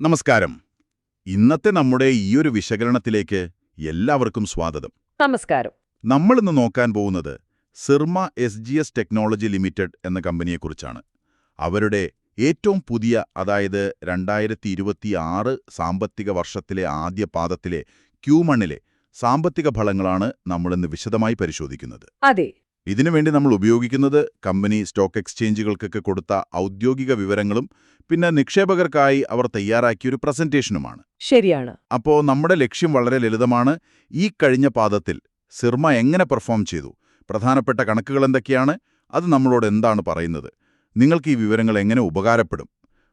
നമസ്കാരം. ഇന്നത്തെ നമ്മുടെ ഈയൊരു വിശകലനത്തിലേക്ക് എല്ലാവർക്കും സ്വാഗതം. നമസ്കാരം. നമ്മളിന്ന് നോക്കാൻ പോകുന്നത് Syrma S G S technology limited എന്ന കമ്പനിയെക്കുറിച്ചാണ്. അവരുടെ ഏറ്റവും പുതിയ അതായത് രണ്ടായിരത്തി ഇരുപത്തിയാറ് സാമ്പത്തിക വർഷത്തിലെ ആദ്യ പാദത്തിലെ ക്യൂമണിലെ സാമ്പത്തിക ഫലങ്ങളാണ് നമ്മളിന്ന് വിശദമായി പരിശോധിക്കുന്നത്. അതെ. ഇതിനുവേണ്ടി നമ്മൾ ഉപയോഗിക്കുന്നത് കമ്പനി സ്റ്റോക്ക് എക്സ്ചേഞ്ചുകൾക്കൊക്കെ കൊടുത്ത ഔദ്യോഗിക വിവരങ്ങളും പിന്നെ നിക്ഷേപകർക്കായി അവർ തയ്യാറാക്കിയ ഒരു പ്രസന്റേഷനുമാണ്. ശരിയാണ്. അപ്പോ നമ്മുടെ ലക്ഷ്യം വളരെ ലളിതമാണ്. ഈ കഴിഞ്ഞ പാദത്തിൽ സിർമ എങ്ങനെ പെർഫോം ചെയ്തു? പ്രധാനപ്പെട്ട കണക്കുകൾ എന്തൊക്കെയാണ്? അത് നമ്മളോട് എന്താണ് പറയുന്നത്? നിങ്ങൾക്ക് ഈ വിവരങ്ങൾ എങ്ങനെ ഉപകാരപ്പെടും?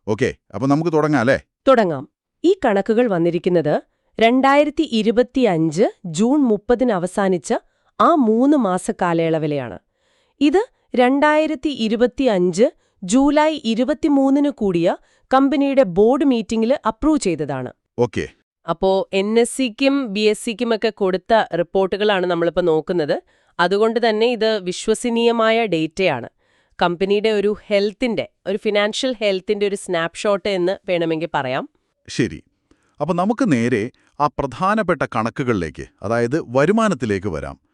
ഓക്കെ അപ്പോൾ നമുക്ക് തുടങ്ങാം അല്ലേ? തുടങ്ങാം. ഈ കണക്കുകൾ വന്നിരിക്കുന്നത് രണ്ടായിരത്തി ഇരുപത്തിയഞ്ച് ജൂൺ മുപ്പതിന് അവസാനിച്ച ആ മൂന്ന് മാസ കാലയളവിലെയാണ്. ഇത് രണ്ടായിരത്തി ഇരുപത്തിയഞ്ച് ജൂലൈ ഇരുപത്തിമൂന്നിന് കൂടിയ കമ്പനിയുടെ ബോർഡ് മീറ്റിംഗിൽ അപ്രൂവ് ചെയ്തതാണ്. ഓക്കെ. അപ്പോ എൻ എസ് സിക്കും ബി എസ് സിക്കും ഒക്കെ കൊടുത്ത റിപ്പോർട്ടുകളാണ് നമ്മളിപ്പോൾ നോക്കുന്നത്. അതുകൊണ്ട് തന്നെ ഇത് വിശ്വസനീയമായ ഡേറ്റയാണ്. കമ്പനിയുടെ ഒരു ഹെൽത്തിന്റെ ഒരു ഫിനാൻഷ്യൽ ഹെൽത്തിന്റെ ഒരു സ്നാപ്ഷോട്ട് എന്ന് വേണമെങ്കിൽ പറയാം. ശരി. അപ്പോൾ നമുക്ക് നേരെ ആ പ്രധാനപ്പെട്ട കണക്കുകളിലേക്ക് അതായത് വരുമാനത്തിലേക്ക് വരാം.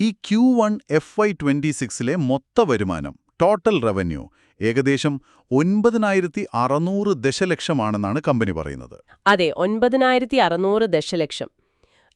ഈ Q one F Y twenty സിക്സിലെ മൊത്ത വരുമാനം ടോട്ടൽ റവന്യൂ ഏകദേശം ഒൻപതിനായിരത്തി അറുന്നൂറ് ദശലക്ഷമാണെന്നാണ് കമ്പനി പറയുന്നത്. അതെ ഒൻപതിനായിരത്തി അറുന്നൂറ് ദശലക്ഷം.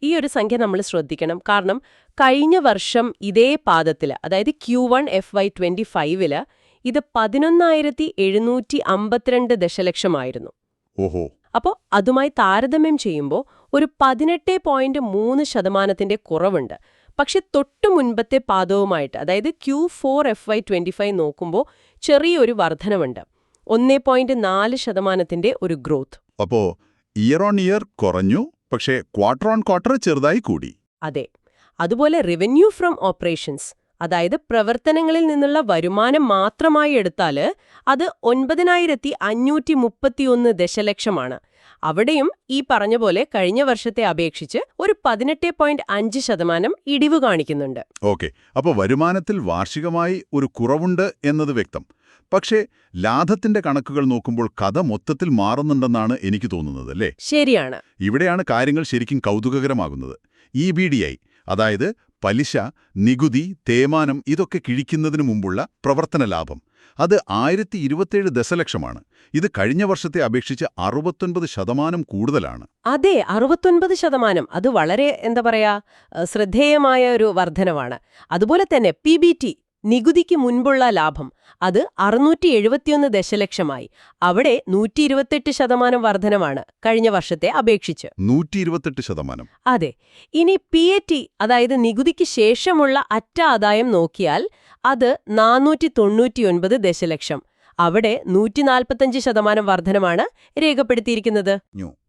ഈ ഒരു സംഖ്യ നമ്മൾ ശ്രദ്ധിക്കണം. കാരണം കഴിഞ്ഞ വർഷം ഇതേ പാദത്തിൽ അതായത് Q one F Y twenty ഫൈവിൽ ഇത് പതിനൊന്നായിരത്തി എഴുന്നൂറ്റി അമ്പത്തിരണ്ട് ദശലക്ഷമായിരുന്നു. ഓഹോ. അപ്പോൾ അതുമായി താരതമ്യം ചെയ്യുമ്പോൾ ഒരു പതിനെട്ട് പോയിന്റ് മൂന്ന് ശതമാനത്തിന്റെ കുറവുണ്ട്. പക്ഷെ തൊട്ടു മുൻപത്തെ പാദവുമായിട്ട് അതായത് Q four F Y twenty five നോക്കുമ്പോൾ ചെറിയൊരു വർധനമുണ്ട് ഒന്നേ പോയിന്റ് നാല് ശതമാനത്തിന്റെ ഒരു ഗ്രോത്ത്. അപ്പോ ഇയർ ഓൺ ഇയർ കുറഞ്ഞു പക്ഷേ ക്വാർട്ടർ ഓൺ ക്വാർട്ടർ ചെറുതായി കൂടി. അതെ. അതുപോലെ റവന്യൂ ഫ്രം ഓപ്പറേഷൻസ് അതായത് പ്രവർത്തനങ്ങളിൽ നിന്നുള്ള വരുമാനം മാത്രമായി എടുത്താൽ അത് ഒൻപതിനായിരത്തി അഞ്ഞൂറ്റി മുപ്പത്തിയൊന്ന് ദശലക്ഷമാണ്. അവിടെയും ഈ പറഞ്ഞ പോലെ കഴിഞ്ഞ വർഷത്തെ അപേക്ഷിച്ച് ഒരു പതിനെട്ട് പോയിന്റ് അഞ്ച് ശതമാനം ഇടിവ് കാണിക്കുന്നുണ്ട്. ഓക്കെ. അപ്പോൾ വരുമാനത്തിൽ വാർഷികമായി ഒരു കുറവുണ്ട് എന്നത് വ്യക്തം. പക്ഷേ ലാഭത്തിന്റെ കണക്കുകൾ നോക്കുമ്പോൾ കഥ മൊത്തത്തിൽ മാറുന്നുണ്ടെന്നാണ് എനിക്ക് തോന്നുന്നത് അല്ലേ? ശരിയാണ്. ഇവിടെയാണ് കാര്യങ്ങൾ ശരിക്കും കൗതുകകരമാകുന്നത്. ഇ ബി ഡി ഐ അതായത് പലിശ നികുതി തേമാനം ഇതൊക്കെ കിഴിക്കുന്നതിനു മുമ്പുള്ള പ്രവർത്തന ലാഭം. അത് ആയിരത്തി ഇരുപത്തേഴ് ദശലക്ഷമാണ്. ഇത് കഴിഞ്ഞ വർഷത്തെ അപേക്ഷിച്ച് അറുപത്തൊൻപത് ശതമാനം കൂടുതലാണ്. അതെ അറുപത്തൊൻപത് ശതമാനം. അത് വളരെ എന്താ പറയാ ശ്രദ്ധേയമായ ഒരു വർധനവാണ്. അതുപോലെ തന്നെ പി നികുതിക്ക് മുൻപുള്ള ലാഭം അത് അറുന്നൂറ്റി എഴുപത്തിയൊന്ന് ദശലക്ഷമായി. അവിടെ നൂറ്റി ഇരുപത്തെട്ട് ശതമാനം വർധനമാണ് കഴിഞ്ഞ വർഷത്തെ അപേക്ഷിച്ച്. നൂറ്റി ഇരുപത്തെട്ട് ശതമാനം. അതെ. ഇനി പി എ ടി അതായത് നികുതിക്ക് ശേഷമുള്ള അറ്റ ആദായം നോക്കിയാൽ അത് നാനൂറ്റി തൊണ്ണൂറ്റിയൊൻപത് ദശലക്ഷം. അവിടെ നൂറ്റി നാൽപ്പത്തഞ്ച് ശതമാനം വർധനമാണ് രേഖപ്പെടുത്തിയിരിക്കുന്നത്.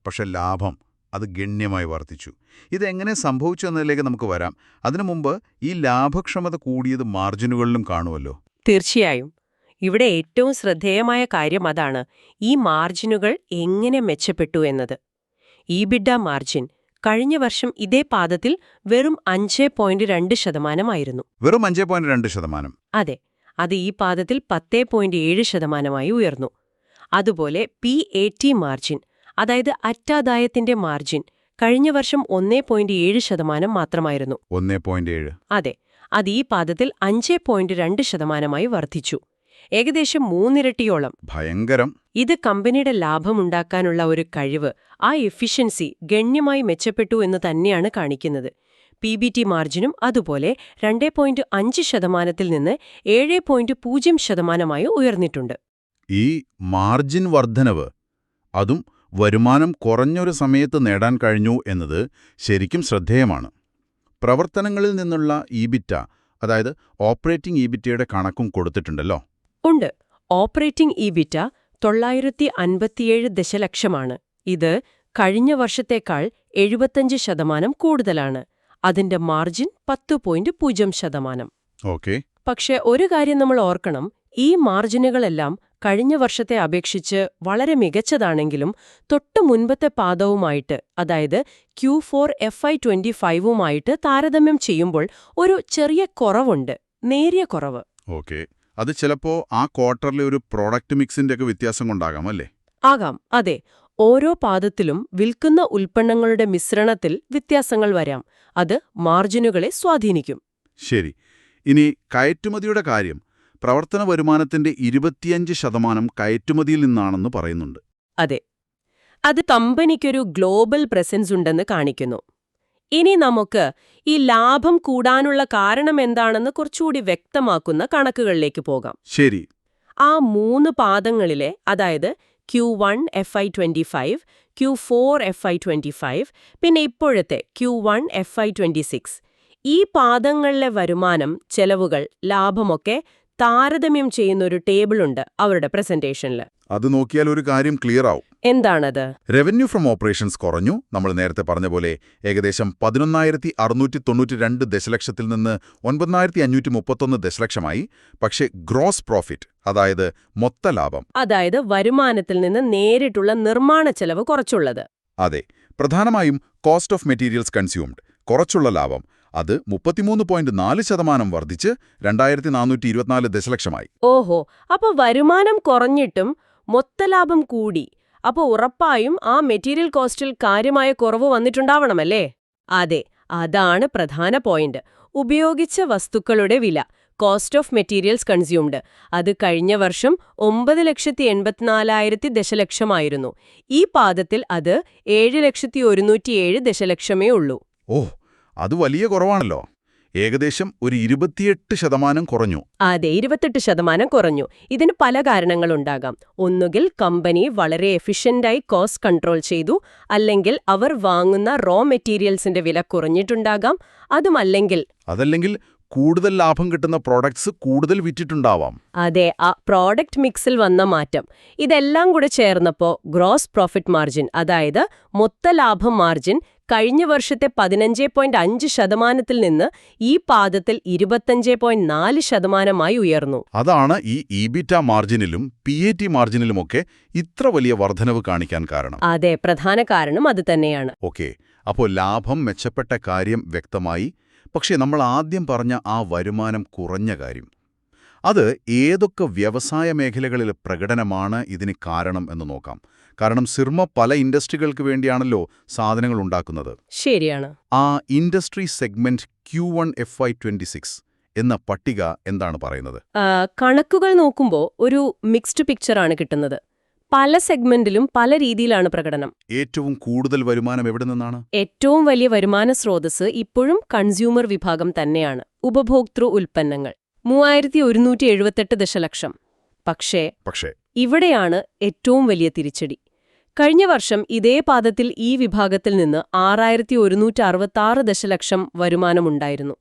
പക്ഷെ ലാഭം അത് ഗണ്യമായി വർദ്ധിച്ചു. ഇതെങ്ങനെ സംഭവിച്ചു എന്നതിലേക്ക് നമുക്ക് വരാം. അതിനു മുമ്പ് ഈ ലാഭക്ഷമത കൂടിയത് മാർജിനുകളിലും കാണുമല്ലോ. തീർച്ചയായും. ഇവിടെ ഏറ്റവും ശ്രദ്ധേയമായ കാര്യം അതാണ് ഈ മാർജിനുകൾ എങ്ങനെ മെച്ചപ്പെട്ടു എന്നത്. ഈബിഡ മാർജിൻ കഴിഞ്ഞ വർഷം ഇതേ പാദത്തിൽ വെറും അഞ്ച് പോയിന്റ് രണ്ട് ശതമാനമായിരുന്നു. വെറും അഞ്ച് പോയിന്റ് രണ്ട് ശതമാനം. അതെ അത് ഈ പാദത്തിൽ പത്തേ പോയിന്റ് ഏഴ് ശതമാനമായി ഉയർന്നു. അതുപോലെ പി എ ടി മാർജിൻ അതായത് അറ്റാദായത്തിന്റെ മാർജിൻ കഴിഞ്ഞ വർഷം ഒന്നേ പോയിന്റ് ഏഴ് ശതമാനം മാത്രമായിരുന്നു. ഒന്നേ പോയിന്റ് ഏഴ്. അതെ അത് ഈ പാദത്തിൽ അഞ്ചേ പോയിന്റ് രണ്ട് ശതമാനമായി വർദ്ധിച്ചു. ഏകദേശം മൂന്നിരട്ടിയോളം. ഭയങ്കരം. ഇത് കമ്പനിയുടെ ലാഭമുണ്ടാക്കാനുള്ള ഒരു കഴിവ് ആ എഫിഷ്യൻസി ഗണ്യമായി മെച്ചപ്പെട്ടു എന്ന് തന്നെയാണ് കാണിക്കുന്നത്. പി ബി ടി മാർജിനും അതുപോലെ രണ്ടേ പോയിന്റ് അഞ്ച് ശതമാനത്തിൽ നിന്ന് ഏഴ് പോയിന്റ് പൂജ്യം ശതമാനമായി ഉയർന്നിട്ടുണ്ട്. ഈ മാർജിൻ വർദ്ധനവ് അതും വരുമാനം കുറഞ്ഞൊരു സമയത്ത് നേടാൻ കഴിഞ്ഞു എന്നത് ശരിക്കും ശ്രദ്ധേയമാണ്. പ്രവർത്തനങ്ങളിൽ നിന്നുള്ള ഈബിറ്റ അതായത് ഓപ്പറേറ്റിംഗ് ഈബിറ്റയുടെ കണക്കും കൊടുത്തിട്ടുണ്ടല്ലോ. ഉണ്ട്. ഓപ്പറേറ്റിംഗ് ഈബിറ്റ തൊള്ളായിരത്തി അൻപത്തിയേഴ് ദശലക്ഷമാണ്. ഇത് കഴിഞ്ഞ വർഷത്തേക്കാൾ എഴുപത്തഞ്ച് ശതമാനം കൂടുതലാണ്. അതിന്റെ മാർജിൻ പത്ത് പോയിന്റ് പൂജ്യം ശതമാനം. ഓക്കെ. പക്ഷെ ഒരു കാര്യം നമ്മൾ ഓർക്കണം. ഈ മാർജിനുകളെല്ലാം കഴിഞ്ഞ വർഷത്തെ അപേക്ഷിച്ച് വളരെ മികച്ചതാണെങ്കിലും തൊട്ടു മുൻപത്തെ പാദവുമായിട്ട് അതായത് Q four F Y twenty ഫൈവുമായിട്ട് താരതമ്യം ചെയ്യുമ്പോൾ ഒരു ചെറിയ കുറവുണ്ട് നേരിയ കുറവ്. ഓക്കെ. അത് ചിലപ്പോ ആ ക്വാർട്ടറിലെ ഒരു പ്രോഡക്റ്റ് മിക്സിന്റെ ഒക്കെ വ്യത്യാസം കൊണ്ടാകാം അല്ലേ? ആകാം അതെ. ഓരോ പാദത്തിലും വിൽക്കുന്ന ഉൽപ്പന്നങ്ങളുടെ മിശ്രണത്തിൽ വ്യത്യാസങ്ങൾ വരാം. അത് മാർജിനുകളെ സ്വാധീനിക്കും. ശരി. ഇനി കയറ്റുമതിയുടെ കാര്യം. പ്രവർത്തന വരുമാനത്തിന്റെ ഇരുപത്തിയഞ്ച് ശതമാനം കയറ്റുമതിയിൽ നിന്നാണെന്ന് പറയുന്നുണ്ട്. അതെ. അത് കമ്പനിക്കൊരു ഗ്ലോബൽ പ്രസൻസ് ഉണ്ടെന്ന് കാണിക്കുന്നു. ഇനി നമുക്ക് ഈ ലാഭം കൂടാനുള്ള കാരണം എന്താണെന്ന് കുറച്ചുകൂടി വ്യക്തമാക്കുന്ന കണക്കുകളിലേക്ക് പോകാം. ശരി. ആ മൂന്ന് പാദങ്ങളിലെ അതായത് Q one F Y twenty five Q four F Y twenty five പിന്നെ ഇപ്പോഴത്തെ Q one F Y twenty six ഈ പാദങ്ങളിലെ വരുമാനം ചെലവുകൾ ലാഭമൊക്കെ താരതമ്യം ചെയ്യുന്ന ഒരു ടേബിൾ ഉണ്ട് അവരുടെ പ്രസന്റേഷനിൽ. അത് നോക്കിയാൽ ഒരു കാര്യം ക്ലിയർ ആവും. എന്താണത്? റവന്യൂ ഫ്രം ഓപ്പറേഷൻസ് കുറഞ്ഞു. നമ്മൾ നേരത്തെ പറഞ്ഞ പോലെ ഏകദേശം പതിനൊന്നായിരത്തി അറുന്നൂറ്റി തൊണ്ണൂറ്റി രണ്ട് ദശലക്ഷത്തിൽ നിന്ന് ഒൻപതിനായിരത്തി അഞ്ഞൂറ്റി മുപ്പത്തൊന്ന് ദശലക്ഷമായി. പക്ഷേ ഗ്രോസ് പ്രോഫിറ്റ് അതായത് മൊത്ത ലാഭം. അതായത് വരുമാനത്തിൽ നിന്ന് നേരിട്ടുള്ള നിർമ്മാണ ചെലവ് കുറച്ചുള്ളത്. അതെ പ്രധാനമായും കോസ്റ്റ് ഓഫ് മെറ്റീരിയൽസ് കൺസ്യൂംഡ് കുറച്ചുള്ള ലാഭം. അത് മുപ്പത്തിമൂന്ന് പോയിന്റ് നാല് ശതമാനം വർദ്ധിച്ച് രണ്ടായിരത്തി നാനൂറ്റി ഇരുപത്തിനാല് ദശലക്ഷമായി. ഓഹോ അപ്പൊ വരുമാനം കുറഞ്ഞിട്ടും മൊത്തലാഭം കൂടി. അപ്പൊ ഉറപ്പായും ആ മെറ്റീരിയൽ കോസ്റ്റിൽ കാര്യമായ കുറവ് വന്നിട്ടുണ്ടാവണമല്ലേ? അതെ അതാണ് പ്രധാന പോയിന്റ്. ഉപയോഗിച്ച വസ്തുക്കളുടെ വില കോസ്റ്റ് ഓഫ് മെറ്റീരിയൽസ് കൺസ്യൂംഡ്. അത് കഴിഞ്ഞ വർഷം ഒമ്പത് ലക്ഷത്തി എൺപത്തിനാലായിരത്തി ദശലക്ഷമായിരുന്നു. ഈ പാദത്തിൽ അത് ഏഴ് ലക്ഷത്തി ഒരുന്നൂറ്റിയേഴ് ദശലക്ഷമേ ഉള്ളൂ. ഓ അത് വലിയ കുറവാണല്ലോ. ഏകദേശം ഒരു ഇരുപത്തിയെട്ട് ശതമാനം കുറഞ്ഞു. അതെ ഇരുപത്തെട്ട് ശതമാനം കുറഞ്ഞു. ഇതിന് പല കാരണങ്ങളുണ്ടാകാം ഒന്നുകിൽ കമ്പനി വളരെ എഫിഷ്യന്റായി കോസ്റ്റ് കൺട്രോൾ ചെയ്തു അല്ലെങ്കിൽ അവർ വാങ്ങുന്ന റോ മെറ്റീരിയൽസിന്റെ വില കുറഞ്ഞിട്ടുണ്ടാകാം. അതുമല്ലെങ്കിൽ അതല്ലെങ്കിൽ കൂടുതൽ ലാഭം കിട്ടുന്ന പ്രോഡക്ട്സ് കൂടുതൽ വിറ്റിട്ടുണ്ടാവാം. അതെ ആ പ്രോഡക്റ്റ് മിക്സിൽ വന്ന മാറ്റം. ഇതെല്ലാം കൂടെ ചേർന്നപ്പോ ഗ്രോസ് പ്രോഫിറ്റ് മാർജിൻ അതായത് മൊത്ത ലാഭം മാർജിൻ കഴിഞ്ഞ വർഷത്തെ പതിനഞ്ച് പോയിന്റ് അഞ്ച് ശതമാനത്തിൽ നിന്ന് ഈ പാദത്തിൽ ഇരുപത്തഞ്ച് പോയിന്റ് നാല് ശതമാനമായി ഉയർന്നു. അതാണ് ഈ ഇബിറ്റ മാർജിനിലും പി എ ടി മാർജിനിലുമൊക്കെ ഇത്ര വലിയ വർധനവ് കാണിക്കാൻ കാരണം. അതെ പ്രധാന കാരണം അത് തന്നെയാണ്. ഓക്കെ അപ്പോൾ ലാഭം മെച്ചപ്പെട്ട കാര്യം വ്യക്തമായി. പക്ഷേ നമ്മൾ ആദ്യം പറഞ്ഞ ആ വരുമാനം കുറഞ്ഞ കാര്യം. അത് ഏതൊക്കെ വ്യവസായ മേഖലകളിൽ പ്രകടനമാണ് ഇതിന് കാരണം എന്ന് നോക്കാം. കാരണം സിർമ പല ഇൻഡസ്ട്രികൾക്ക് വേണ്ടിയാണല്ലോ സാധനങ്ങൾ ഉണ്ടാക്കുന്നത്. ശരിയാണ്. ആ industry segment Q one F Y twenty six എന്ന പട്ടിക എന്താണ് പറയുന്നത്? കണക്കുകൾ നോക്കുമ്പോൾ ഒരു മിക്സ്ഡ് പിക്ചർ ആണ് കിട്ടുന്നത്. പല സെഗ്മെന്റിലും പല രീതിയിലാണ് പ്രകടനം. ഏറ്റവും കൂടുതൽ വരുമാനം എവിടെ നിന്നാണ്? ഏറ്റവും വലിയ വരുമാന സ്രോതസ് ഇപ്പോഴും കൺസ്യൂമർ വിഭാഗം തന്നെയാണ്. ഉപഭോക്തൃ ഉൽപ്പന്നങ്ങൾ. മൂവായിരത്തി ഒരുന്നൂറ്റി എഴുപത്തെട്ട് ദശലക്ഷം. പക്ഷേ പക്ഷേ ഇവിടെയാണ് ഏറ്റവും വലിയ തിരിച്ചടി. കഴിഞ്ഞ വർഷം ഇതേ പാദത്തിൽ ഈ വിഭാഗത്തിൽ നിന്ന് ആറായിരത്തി ഒരുന്നൂറ്റി അറുപത്താറ് ദശലക്ഷം വരുമാനമുണ്ടായിരുന്നു.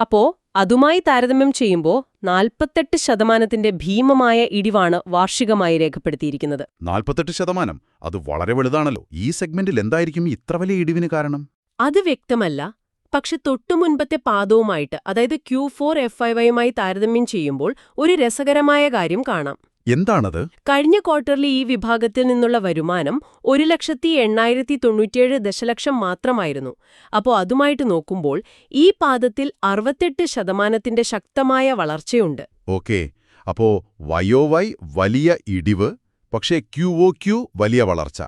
അപ്പോ അതുമായി താരതമ്യം ചെയ്യുമ്പോൾ നാൽപ്പത്തെട്ട് ശതമാനത്തിന്റെ ഭീമമായ ഇടിവാണ് വാർഷികമായി രേഖപ്പെടുത്തിയിരിക്കുന്നത്. നാൽപ്പത്തെട്ട് ശതമാനം? അത് വളരെ വലുതാണല്ലോ. ഈ സെഗ്മെന്റിൽ എന്തായിരിക്കും ഇത്ര വലിയ ഇടിവിന് കാരണം? അത് വ്യക്തമല്ല. പക്ഷെ തൊട്ടുമുൻപത്തെ പാദവുമായിട്ട് അതായത് ക്യൂ ഫോർ എഫ് ഐ വൈയുമായി താരതമ്യം ചെയ്യുമ്പോൾ ഒരു രസകരമായ കാര്യം കാണാം. എന്താണത്? കഴിഞ്ഞ ക്വാർട്ടറിൽ ഈ വിഭാഗത്തിൽ നിന്നുള്ള വരുമാനം ഒരു ലക്ഷത്തി എണ്ണായിരത്തി തൊണ്ണൂറ്റിയേഴ് ദശലക്ഷം മാത്രമായിരുന്നു. അപ്പോൾ അതുമായിട്ട് നോക്കുമ്പോൾ ഈ പാദത്തിൽ അറുപത്തെട്ട് ശതമാനത്തിന്റെ ശക്തമായ വളർച്ചയുണ്ട്. ഓക്കെ. അപ്പോ വയോ വൈ വലിയ ഇടിവ് പക്ഷേ ക്യു ഒ ക്യു വലിയ വളർച്ച.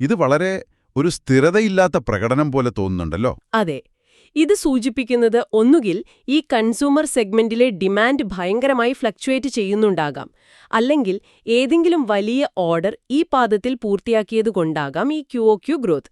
ഇത് വളരെ ഒരു സ്ഥിരതയില്ലാത്ത പ്രകടനം പോലെ തോന്നുന്നുണ്ടല്ലോ. അതെ. ഇത് സൂചിപ്പിക്കുന്നത് ഒന്നുകിൽ ഈ കൺസ്യൂമർ സെഗ്മെന്റിലെ ഡിമാൻഡ് ഭയങ്കരമായി ഫ്ലക്ച്വേറ്റ് ചെയ്യുന്നുണ്ടാകാം അല്ലെങ്കിൽ ഏതെങ്കിലും വലിയ ഓർഡർ ഈ പാദത്തിൽ പൂർത്തിയാക്കിയതുകൊണ്ടാകാം ഈ ക്യു ക്യു ഗ്രോത്ത്.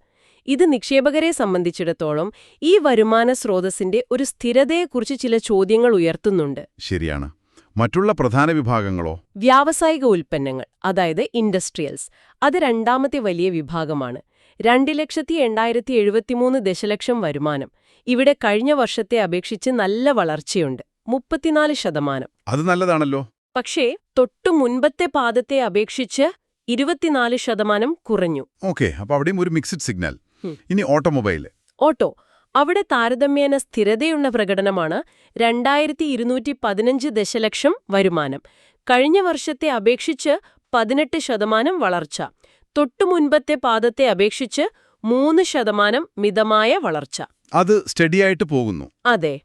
ഇത് നിക്ഷേപകരെ സംബന്ധിച്ചിടത്തോളം ഈ വരുമാന സ്രോതസ്സിന്റെ ഒരു സ്ഥിരതയെക്കുറിച്ച് ചില ചോദ്യങ്ങൾ ഉയർത്തുന്നുണ്ട്. ശരിയാണ്. മറ്റുള്ള പ്രധാന വിഭാഗങ്ങളോ? വ്യാവസായിക ഉൽപ്പന്നങ്ങൾ അതായത് ഇൻഡസ്ട്രിയൽസ് അത് രണ്ടാമത്തെ വലിയ വിഭാഗമാണ്. രണ്ട് ലക്ഷത്തി എണ്ണായിരത്തി എഴുപത്തിമൂന്ന് ദശലക്ഷം വരുമാനം. ഇവിടെ കഴിഞ്ഞ വർഷത്തെ അപേക്ഷിച്ച് നല്ല വളർച്ചയുണ്ട്. മുപ്പത്തിനാല് ശതമാനം. അത് നല്ലതാണല്ലോ. പക്ഷേ തൊട്ടു മുൻപത്തെ പാദത്തെ അപേക്ഷിച്ച് ഇരുപത്തിനാല് ശതമാനം കുറഞ്ഞു. ഓക്കെ അപ്പൊ അവിടെയും ഒരു മിക്സഡ് സിഗ്നൽ. ഇനി ഓട്ടോമൊബൈൽ ഓട്ടോ. അവിടെ താരതമ്യേന സ്ഥിരതയുള്ള പ്രകടനമാണ് രണ്ടായിരത്തി ഇരുന്നൂറ്റി പതിനഞ്ച് ദശലക്ഷം വരുമാനം. കഴിഞ്ഞ വർഷത്തെ അപേക്ഷിച്ച് പതിനെട്ട് ശതമാനം വളർച്ച. തൊട്ടുമുൻപത്തെ പാദത്തെ അപേക്ഷിച്ച് മൂന്ന് ശതമാനം മിതമായ വളർച്ച. അത് സ്റ്റഡിയായിട്ട് പോകുന്നു. അതെ.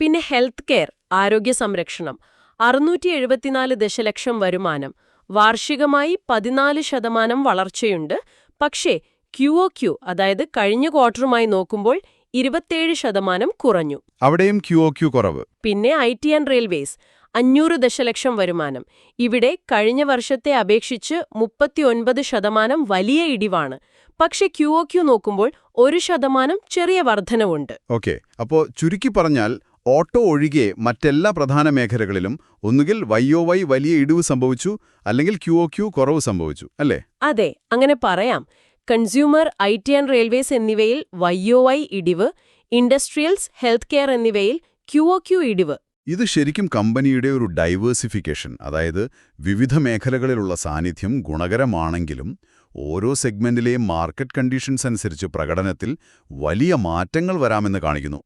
പിന്നെ ഹെൽത്ത് കെയർ ആരോഗ്യ സംരക്ഷണം അറുന്നൂറ്റി എഴുപത്തിനാല് ദശലക്ഷം വരുമാനം വാർഷികമായി പതിനാല് ശതമാനം വളർച്ചയുണ്ട്. പക്ഷേ ക്യുഒ ക്യു അതായത് കഴിഞ്ഞ ക്വാർട്ടറുമായി നോക്കുമ്പോൾ ഇരുപത്തേഴ് ശതമാനം കുറഞ്ഞു. അവിടെയും ക്യുഒ ക്യു കുറവ്. പിന്നെ ഐ ടി ആൻഡ് റെയിൽവേസ് അഞ്ഞൂറ് ദശലക്ഷം വരുമാനം. ഇവിടെ കഴിഞ്ഞ വർഷത്തെ അപേക്ഷിച്ച് മുപ്പത്തിയൊൻപത് ശതമാനം വലിയ ഇടിവാണ്. പക്ഷെ ക്യു ഒ ക്യു നോക്കുമ്പോൾ ഒരു ശതമാനം ചെറിയ വർധനവുണ്ട്. ഓക്കെ. അപ്പോ ചുരുക്കി പറഞ്ഞാൽ ഓട്ടോ ഒഴികെ മറ്റെല്ലാ പ്രധാന മേഖലകളിലും ഒന്നുകിൽ വൈഒ വൈ വലിയ ഇടിവ് സംഭവിച്ചു അല്ലെങ്കിൽ ക്യു ഒ ക്യു കുറവ് സംഭവിച്ചു അല്ലേ? അതെ അങ്ങനെ പറയാം. Consumer I T and railways എന്നിവയിൽ വൈ ഒ ഇടിവ് ഇൻഡസ്ട്രിയൽസ് ഹെൽത്ത് കെയർ എന്നിവയിൽ ക്യു ഒ ക്യു ഇടിവ് ഇത് ശരിക്കും കമ്പനിയുടെ ഒരു ഡൈവേഴ്സിഫിക്കേഷൻ അതായത് വിവിധ മേഖലകളിലുള്ള സാന്നിധ്യം ഗുണകരമാണെങ്കിലും ഓരോ സെഗ്മെന്റിലെയും മാർക്കറ്റ് കണ്ടീഷൻസ് അനുസരിച്ച് പ്രകടനത്തിൽ വലിയ മാറ്റങ്ങൾ വരാമെന്ന് കാണിക്കുന്നു.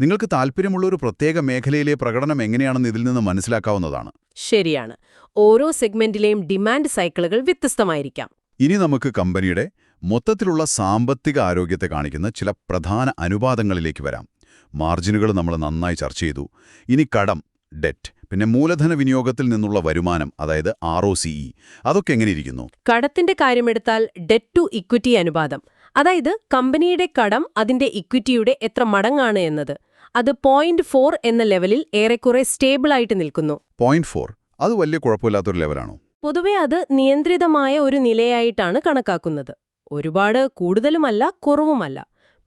നിങ്ങൾക്ക് താൽപ്പര്യമുള്ള ഒരു പ്രത്യേക മേഖലയിലെ പ്രകടനം എങ്ങനെയാണെന്ന് ഇതിൽ നിന്ന് മനസ്സിലാക്കാവുന്നതാണ്. ശരിയാണ്. ഓരോ സെഗ്മെന്റിലെയും ഡിമാൻഡ് സൈക്കിളുകൾ വ്യത്യസ്തമായിരിക്കാം. ഇനി നമുക്ക് കമ്പനിയുടെ മൊത്തത്തിലുള്ള സാമ്പത്തിക ആരോഗ്യത്തെ കാണിക്കുന്ന ചില പ്രധാന അനുപാതങ്ങളിലേക്ക് വരാം. മാർജിനുകൾ നമ്മൾ നന്നായി ചർച്ച ചെയ്തു. ഇനി കടം ഡെറ്റ് പിന്നെ മൂലധന വിനിയോഗത്തിൽ നിന്നുള്ള വരുമാനം അതായത് ആർ ഒ അതൊക്കെ എങ്ങനെയിരിക്കുന്നു കടത്തിന്റെ കാര്യമെടുത്താൽ ഡെറ്റ് ടു ഇക്വിറ്റി അനുപാതം. അതായത് കമ്പനിയുടെ കടം അതിന്റെ ഇക്വിറ്റിയുടെ എത്ര മടങ്ങാണ് എന്നത്. അത് പോയിന്റ് ഫോർ എന്ന ലെവലിൽ ഏറെക്കുറെ സ്റ്റേബിളായിട്ട് നിൽക്കുന്നു. പോയിന്റ് ഫോർ അത് വലിയ കുഴപ്പമില്ലാത്തൊരു ലെവലാണോ പൊതുവെ അത് നിയന്ത്രിതമായ ഒരു നിലയായിട്ടാണ് കണക്കാക്കുന്നത്. ഒരുപാട് കൂടുതലുമല്ല കുറവുമല്ല.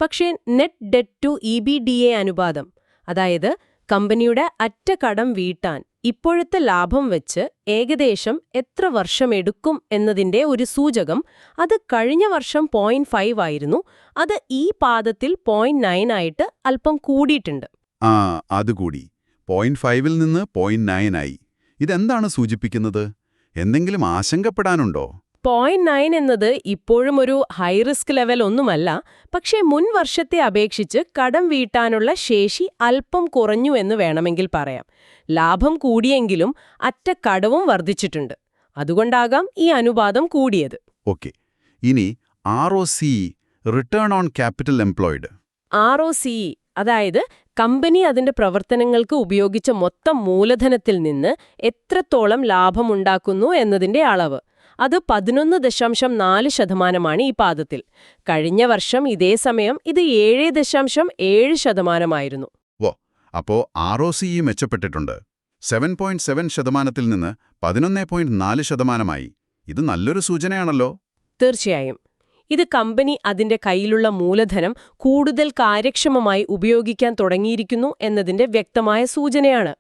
പക്ഷേ net debt to E B D A അനുപാതം അതായത് കമ്പനിയുടെ അറ്റ കടം വീട്ടാൻ ഇപ്പോഴത്തെ ലാഭം വെച്ച് ഏകദേശം എത്ര വർഷമെടുക്കും എന്നതിന്റെ ഒരു സൂചകം അത് കഴിഞ്ഞ വർഷം പോയിന്റ് ഫൈവ് ആയിരുന്നു അത് ഈ പാദത്തിൽ പോയിന്റ് നയൻ ആയിട്ട് അല്പം കൂടിയിട്ടുണ്ട്. ആ അതുകൂടി പോയിന്റ് ഫൈവിൽ നിന്ന് പോയിന്റ് നയൻ ആയി. ഇതെന്താണ് സൂചിപ്പിക്കുന്നത്? എന്തെങ്കിലും ആശങ്കപ്പെടാനുണ്ടോ? പോയിന്റ് നയൻ എന്നത് ഇപ്പോഴും ഒരു ഹൈ റിസ്ക് ലെവൽ ഒന്നുമല്ല. പക്ഷേ മുൻ വർഷത്തെ അപേക്ഷിച്ച് കടം വീട്ടാനുള്ള ശേഷി അല്പം കുറഞ്ഞു എന്ന് വേണമെങ്കിൽ പറയാം. ലാഭം കൂടിയെങ്കിലും അറ്റ കടവും വർദ്ധിച്ചിട്ടുണ്ട്. അതുകൊണ്ടാകാം ഈ അനുപാതം കൂടിയത്. ഓക്കെ. ഇനി R O C return on capital employed R O C അതായത് കമ്പനി അതിന്റെ പ്രവർത്തനങ്ങൾക്ക് ഉപയോഗിച്ച മൊത്തം മൂലധനത്തിൽ നിന്ന് എത്രത്തോളം ലാഭമുണ്ടാക്കുന്നു എന്നതിന്റെ അളവ്. അത് പതിനൊന്ന് ദശാംശം നാല് ശതമാനമാണ് ഈ പാദത്തിൽ. കഴിഞ്ഞ വർഷം ഇതേ സമയം ഇത് ഏഴ് ദശാംശം ഏഴ് ശതമാനമായിരുന്നു. ഓ അപ്പോ ആർ ഒ സി മെച്ചപ്പെട്ടിട്ടുണ്ട്. സെവൻ പോയിന്റ് സെവൻ ശതമാനത്തിൽ നിന്ന് പതിനൊന്ന് പോയിന്റ് നാല് ശതമാനമായി. ഇത് നല്ലൊരു സൂചനയാണല്ലോ. തീർച്ചയായും. ഇത് കമ്പനി അതിന്റെ കയ്യിലുള്ള മൂലധനം കൂടുതൽ കാര്യക്ഷമമായി ഉപയോഗിക്കാൻ തുടങ്ങിയിരിക്കുന്നു എന്നതിന്റെ വ്യക്തമായ സൂചനയാണ്.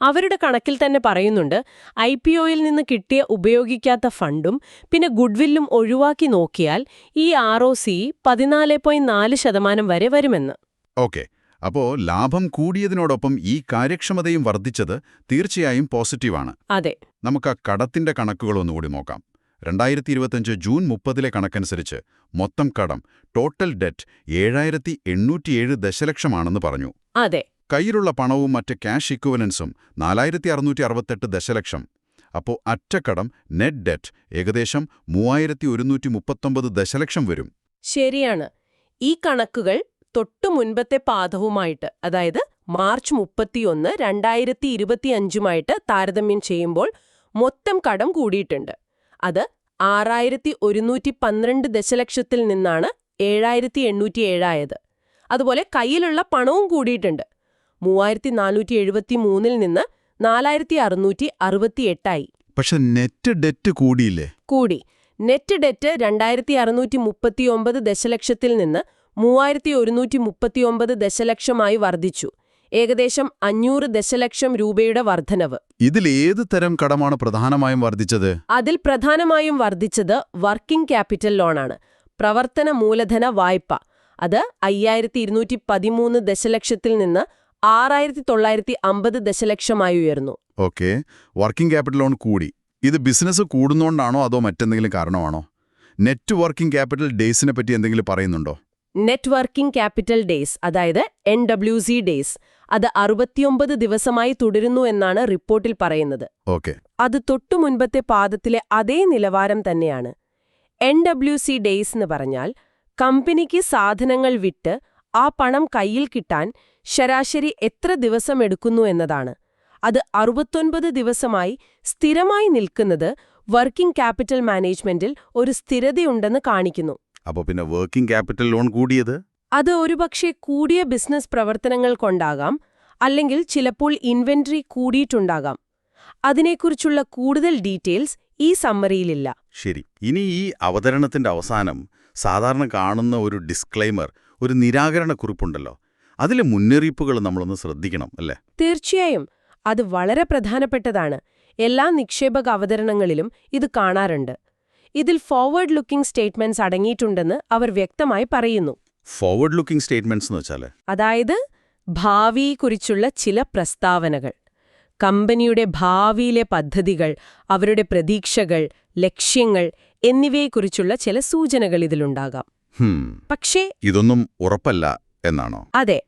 അവരുടെ കണക്കിൽ തന്നെ പറയുന്നുണ്ട് ഐ പി ഒയിൽ നിന്ന് കിട്ടിയ ഉപയോഗിക്കാത്ത ഫണ്ടും പിന്നെ ഗുഡ്വില്ലും ഒഴിവാക്കി നോക്കിയാൽ ഈ ആർ ഒ സി പതിനാല് പോയിന്റ് നാല് ശതമാനം വരെ വരുമെന്ന്. ഓക്കെ. അപ്പോ ലാഭം കൂടിയതിനോടൊപ്പം ഈ കാര്യക്ഷമതയും വർദ്ധിച്ചത് തീർച്ചയായും പോസിറ്റീവാണ്. അതെ. നമുക്ക് ആ കടത്തിന്റെ കണക്കുകളൊന്നുകൂടി നോക്കാം. രണ്ടായിരത്തി ഇരുപത്തഞ്ച് ജൂൺ മുപ്പതിലെ കണക്കനുസരിച്ച് മൊത്തം കടം ടോട്ടൽ ഡെറ്റ് ഏഴായിരത്തി എണ്ണൂറ്റിയേഴ് ദശലക്ഷമാണെന്ന് പറഞ്ഞു. അതെ. കയ്യിലുള്ള പണവും മറ്റ് ക്യാഷ് ഇക്വലൻസും നാലായിരത്തി അറുന്നൂറ്റി അറുപത്തെട്ട് ദശലക്ഷം. അപ്പോൾ അറ്റക്കടം നെറ്റ് ഡെറ്റ് ഏകദേശം മൂവായിരത്തി ഒരുന്നൂറ്റി മുപ്പത്തൊമ്പത് ദശലക്ഷം വരും. ശരിയാണ്. ഈ കണക്കുകൾ തൊട്ടു മുൻപത്തെ പാദവുമായിട്ട് അതായത് മാർച്ച് മുപ്പത്തിയൊന്ന് രണ്ടായിരത്തി ഇരുപത്തിയഞ്ചുമായിട്ട് താരതമ്യം ചെയ്യുമ്പോൾ മൊത്തം കടം കൂടിയിട്ടുണ്ട്. അത് ആറായിരത്തി ഒരുന്നൂറ്റി പന്ത്രണ്ട് ദശലക്ഷത്തിൽ നിന്നാണ് ഏഴായിരത്തി എണ്ണൂറ്റി ഏഴായത് അതുപോലെ കയ്യിലുള്ള പണവും കൂടിയിട്ടുണ്ട്. മൂവായിരത്തി നാനൂറ്റി എഴുപത്തി മൂന്നിൽ നിന്ന് നാലായിരത്തി അറുന്നൂറ്റി അറുപത്തി എട്ടായി പക്ഷെ നെറ്റ് ഡെറ്റ് കൂടിയില്ലേ? കൂടി. നെറ്റ് ഡെറ്റ് രണ്ടായിരത്തി അറുന്നൂറ്റി മുപ്പത്തിയൊമ്പത് ദശലക്ഷത്തിൽ നിന്ന് മൂവായിരത്തി ഒരുന്നൂറ്റി മുപ്പത്തിയൊമ്പത് ദശലക്ഷമായി വർദ്ധിച്ചു. ഏകദേശം അഞ്ഞൂറ് ദശലക്ഷം രൂപയുടെ വർധനവ്. ഇതിൽ ഏത് തരം കടമാണ് പ്രധാനമായും വർദ്ധിച്ചത്? അതിൽ പ്രധാനമായും വർദ്ധിച്ചത് വർക്കിംഗ് ക്യാപിറ്റൽ ലോണാണ്. പ്രവർത്തന മൂലധന വായ്പ. അത് അയ്യായിരത്തി ഇരുന്നൂറ്റി പതിമൂന്ന് ദശലക്ഷത്തിൽ നിന്ന് ആറായിരത്തി തൊള്ളായിരത്തി അമ്പത് ദശലക്ഷമായി ഉയർന്നു. ഓക്കെ. വർക്കിംഗ് ക്യാപിറ്റൽ ലോൺ കൂടി. ഇത് ബിസിനസ് കൂടുന്നോണ്ടാണോ അതോ മറ്റെന്തെങ്കിലും കാരണമാണോ? നെറ്റ് വർക്കിംഗ് ക്യാപിറ്റൽ ഡേയ്സിനെ പറ്റി എന്തെങ്കിലും പറയുന്നുണ്ടോ? നെറ്റ് വർക്കിംഗ് ക്യാപിറ്റൽ ഡേയ്സ് അതായത് എൻ ഡബ്ല്യു സി ഡേയ്സ് അത് അറുപത്തിയൊമ്പത് ദിവസമായി തുടരുന്നു എന്നാണ് റിപ്പോർട്ടിൽ പറയുന്നത്. ഓക്കെ. അത് തൊട്ടു മുൻപത്തെ പാദത്തിലെ അതേ നിലവാരം തന്നെയാണ്. എൻ ഡബ്ല്യു സി ഡേയ്സ് എന്ന് പറഞ്ഞാൽ കമ്പനിക്ക് സാധനങ്ങൾ വിട്ട് ആ പണം കയ്യിൽ കിട്ടാൻ ശരാശരി എത്ര ദിവസം എടുക്കുന്നു എന്നതാണ്. അത് അറുപത്തൊൻപത് ദിവസമായി സ്ഥിരമായി നിൽക്കുന്നത് വർക്കിംഗ് ക്യാപിറ്റൽ മാനേജ്മെന്റിൽ ഒരു സ്ഥിരതയുണ്ടെന്ന് കാണിക്കുന്നു. അപ്പോൾ പിന്നെ വർക്കിംഗ് ക്യാപിറ്റൽ ലോൺ കൂടിയത്? അത് ഒരുപക്ഷെ കൂടിയ ബിസിനസ് പ്രവർത്തനങ്ങൾ കൊണ്ടാകാം അല്ലെങ്കിൽ ചിലപ്പോൾ ഇൻവെന്ററി കൂടിയിട്ടുണ്ടാകാം. അതിനെക്കുറിച്ചുള്ള കൂടുതൽ ഡീറ്റെയിൽസ് ഈ സമ്മറിയിലില്ല. ശരി. ഇനി ഈ അവതരണത്തിന്റെ അവസാനം സാധാരണ കാണുന്ന ഒരു ഡിസ്ക്ലൈമർ ഒരു നിരാകരണ കുറിപ്പുണ്ടല്ലോ അതിലെ മുന്നറിയിപ്പുകൾ നമ്മളൊന്ന് ശ്രദ്ധിക്കണം അല്ലേ? തീർച്ചയായും. അത് വളരെ പ്രധാനപ്പെട്ടതാണ്. എല്ലാ നിക്ഷേപക അവതരണങ്ങളിലും ഇത് കാണാറുണ്ട്. ഇതിൽ ഫോർവേഡ് ലുക്കിംഗ് സ്റ്റേറ്റ്മെന്റ്സ് അടങ്ങിയിട്ടുണ്ടെന്ന് അവർ വ്യക്തമായി പറയുന്നു. ഫോർവേഡ് ലുക്കിംഗ് സ്റ്റേറ്റ്മെന്റ്സ് എന്ന് വെച്ചാൽ അതായത് ഭാവിയെക്കുറിച്ചുള്ള ചില പ്രസ്താവനകൾ കമ്പനിയുടെ ഭാവിയിലെ പദ്ധതികൾ അവരുടെ പ്രതീക്ഷകൾ ലക്ഷ്യങ്ങൾ എന്നിവയെക്കുറിച്ചുള്ള ചില സൂചനകൾ ഇതിലുണ്ടാകാം. പക്ഷേ ഇതൊന്നും ഉറപ്പല്ല. എന്നാണോ? അതെ.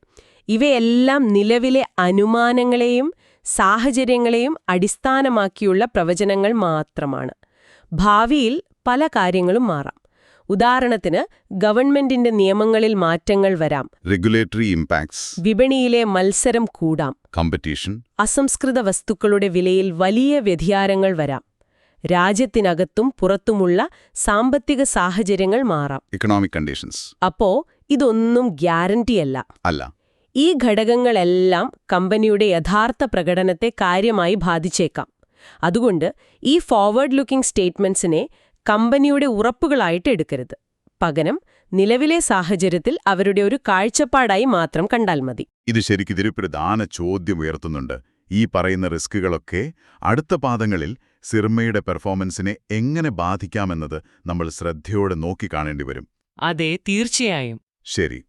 ഇവയെല്ലാം നിലവിലെ അനുമാനങ്ങളെയും സാഹചര്യങ്ങളെയും അടിസ്ഥാനമാക്കിയുള്ള പ്രവചനങ്ങൾ മാത്രമാണ്. ഭാവിയിൽ പല കാര്യങ്ങളും മാറാം. ഉദാഹരണത്തിന് ഗവൺമെന്റിന്റെ നിയമങ്ങളിൽ മാറ്റങ്ങൾ വരാം. റെഗുലേറ്ററി ഇമ്പാക്ട്സ് വിപണിയിലെ മത്സരം കൂടാം. കോമ്പറ്റീഷൻ അസംസ്കൃത വസ്തുക്കളുടെ വിലയിൽ വലിയ വ്യതിയാനങ്ങൾ വരാം. രാജ്യത്തിനകത്തും പുറത്തുമുള്ള സാമ്പത്തിക സാഹചര്യങ്ങൾ മാറാം. ഇക്കണോമിക് കണ്ടീഷൻസ് അപ്പോ ഇതൊന്നും ഗ്യാരണ്ടിയല്ല അല്ല. ഈ ഘടകങ്ങളെല്ലാം കമ്പനിയുടെ യഥാർത്ഥ പ്രകടനത്തെ കാര്യമായി ബാധിച്ചേക്കാം. അതുകൊണ്ട് ഈ ഫോർവേഡ് ലുക്കിംഗ് സ്റ്റേറ്റ്മെന്റ്സിനെ കമ്പനിയുടെ ഉറപ്പുകളായിട്ട് എടുക്കരുത്. പകരം നിലവിലെ സാഹചര്യത്തിൽ അവരുടെ ഒരു കാഴ്ചപ്പാടായി മാത്രം കണ്ടാൽ മതി. ഇത് ശരിക്കിതൊരു പ്രധാന ചോദ്യം ഉയർത്തുന്നുണ്ട്. ഈ പറയുന്ന റിസ്കുകളൊക്കെ അടുത്ത പാദങ്ങളിൽ സിർമയുടെ പെർഫോമൻസിനെ എങ്ങനെ ബാധിക്കാമെന്നത് നമ്മൾ ശ്രദ്ധയോടെ നോക്കിക്കാണേണ്ടി വരും. അതെ തീർച്ചയായും. ശരി.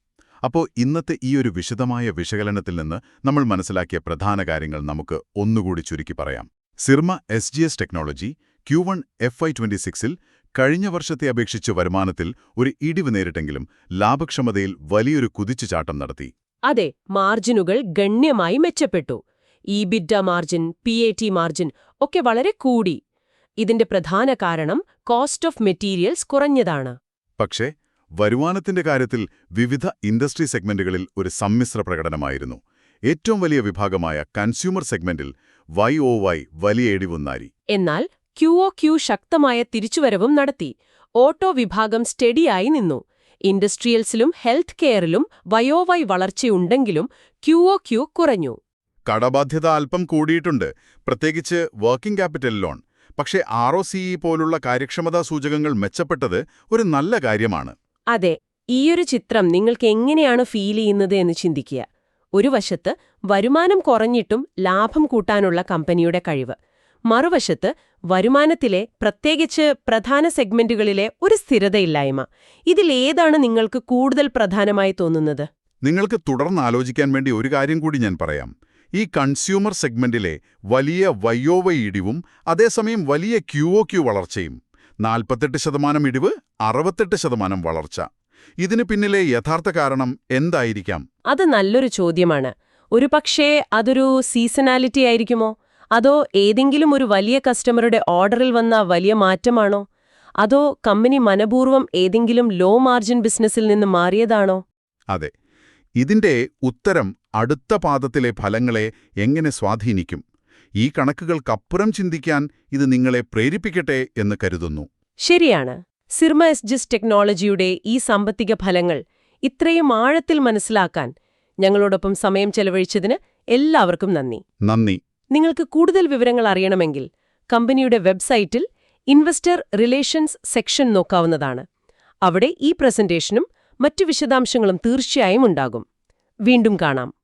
അപ്പോൾ ഇന്നത്തെ ഈ ഒരു വിശദമായ വിശകലനത്തിൽ നിന്ന് നമ്മൾ മനസ്സിലാക്കിയ പ്രധാന കാര്യങ്ങൾ നമുക്ക് ഒന്നുകൂടി ചുരുക്കി പറയാം. Syrma S G S technology Q one F Y twenty സിക്സിൽ കഴിഞ്ഞ വർഷത്തെ അപേക്ഷിച്ച് വരുമാനത്തിൽ ഒരു ഇടിവ് നേരിട്ടെങ്കിലും ലാഭക്ഷമതയിൽ വലിയൊരു കുതിച്ചുചാട്ടം നടത്തി. അതെ മാർജിനുകൾ ഗണ്യമായി മെച്ചപ്പെട്ടു. EBITDA margin P A T margin ഒക്കെ വളരെ കൂടി. ഇതിന്റെ പ്രധാന കാരണം കോസ്റ്റ് ഓഫ് മെറ്റീരിയൽസ് കുറഞ്ഞതാണ്. പക്ഷേ വരുമാനത്തിന്റെ കാര്യത്തിൽ വിവിധ ഇൻഡസ്ട്രി സെഗ്മെന്റുകളിൽ ഒരു സമ്മിശ്ര പ്രകടനമായിരുന്നു. ഏറ്റവും വലിയ വിഭാഗമായ കൺസ്യൂമർ സെഗ്മെന്റിൽ വൈ ഒ വൈ വലിയ ഇടിവുന്നാരി എന്നാൽ ക്യു ഒ ക്യു ശക്തമായ തിരിച്ചുവരവും നടത്തി. ഓട്ടോ വിഭാഗം സ്റ്റഡിയായി നിന്നു. ഇൻഡസ്ട്രിയൽസിലും ഹെൽത്ത് കെയറിലും വയോവൈ വളർച്ചയുണ്ടെങ്കിലും ക്യു ഒ ക്യു കുറഞ്ഞു. കടബാധ്യത അല്പം കൂടിയിട്ടുണ്ട്. പ്രത്യേകിച്ച് വർക്കിംഗ് ക്യാപിറ്റൽ ലോൺ. പക്ഷേ ആർ പോലുള്ള കാര്യക്ഷമതാ സൂചകങ്ങൾ മെച്ചപ്പെട്ടത് ഒരു നല്ല കാര്യമാണ്. അതെ ഈയൊരു ചിത്രം നിങ്ങൾക്ക് എങ്ങനെയാണ് ഫീൽ ചെയ്യുന്നത് എന്ന് ചിന്തിക്കുക. ഒരു വശത്ത് വരുമാനം കുറഞ്ഞിട്ടും ലാഭം കൂട്ടാനുള്ള കമ്പനിയുടെ കഴിവ്. മറുവശത്ത് വരുമാനത്തിലെ പ്രത്യേകിച്ച് പ്രധാന സെഗ്മെന്റുകളിലെ ഒരു സ്ഥിരതയില്ലായ്മ. ഇതിലേതാണ് നിങ്ങൾക്ക് കൂടുതൽ പ്രധാനമായി തോന്നുന്നത്? നിങ്ങൾക്ക് തുടർന്ന് ആലോചിക്കാൻ വേണ്ടി ഒരു കാര്യം കൂടി ഞാൻ പറയാം. ഈ കൺസ്യൂമർ സെഗ്മെന്റിലെ വലിയ വയ്യോവ ഇടിവും അതേസമയം വലിയ ക്യൂഒ ക്യു വളർച്ചയും നാൽപ്പത്തെട്ട് ശതമാനം ഇടിവ് അറുപത്തെട്ട് ശതമാനം വളർച്ച. ഇതിന് പിന്നിലെ യഥാർത്ഥ കാരണം എന്തായിരിക്കാം? അത് നല്ലൊരു ചോദ്യമാണ്. ഒരു പക്ഷേ അതൊരു സീസണാലിറ്റി ആയിരിക്കുമോ? അതോ ഏതെങ്കിലും ഒരു വലിയ കസ്റ്റമറുടെ ഓർഡറിൽ വന്ന വലിയ മാറ്റമാണോ? അതോ കമ്പനി മനപൂർവം ഏതെങ്കിലും ലോ മാർജിൻ ബിസിനസ്സിൽ നിന്ന് മാറിയതാണോ? അതെ. ഇതിന്റെ ഉത്തരം അടുത്ത പാദത്തിലെ ഫലങ്ങളെ എങ്ങനെ സ്വാധീനിക്കും? ഈ കണക്കുകൾക്കപ്പുറം ചിന്തിക്കാൻ ഇത് നിങ്ങളെ പ്രേരിപ്പിക്കട്ടെ എന്ന് കരുതുന്നു. ശരിയാണ്. സിർമ എസ് ജിസ് ടെക്നോളജിയുടെ ഈ സാമ്പത്തിക ഫലങ്ങൾ ഇത്രയും ആഴത്തിൽ മനസ്സിലാക്കാൻ ഞങ്ങളോടൊപ്പം സമയം ചെലവഴിച്ചതിന് എല്ലാവർക്കും നന്ദി. നന്ദി. നിങ്ങൾക്ക് കൂടുതൽ വിവരങ്ങൾ അറിയണമെങ്കിൽ കമ്പനിയുടെ വെബ്സൈറ്റിൽ ഇൻവെസ്റ്റർ റിലേഷൻസ് സെക്ഷൻ നോക്കാവുന്നതാണ്. അവിടെ ഈ പ്രസന്റേഷനും മറ്റു വിശദാംശങ്ങളും തീർച്ചയായും ഉണ്ടാകും. വീണ്ടും കാണാം.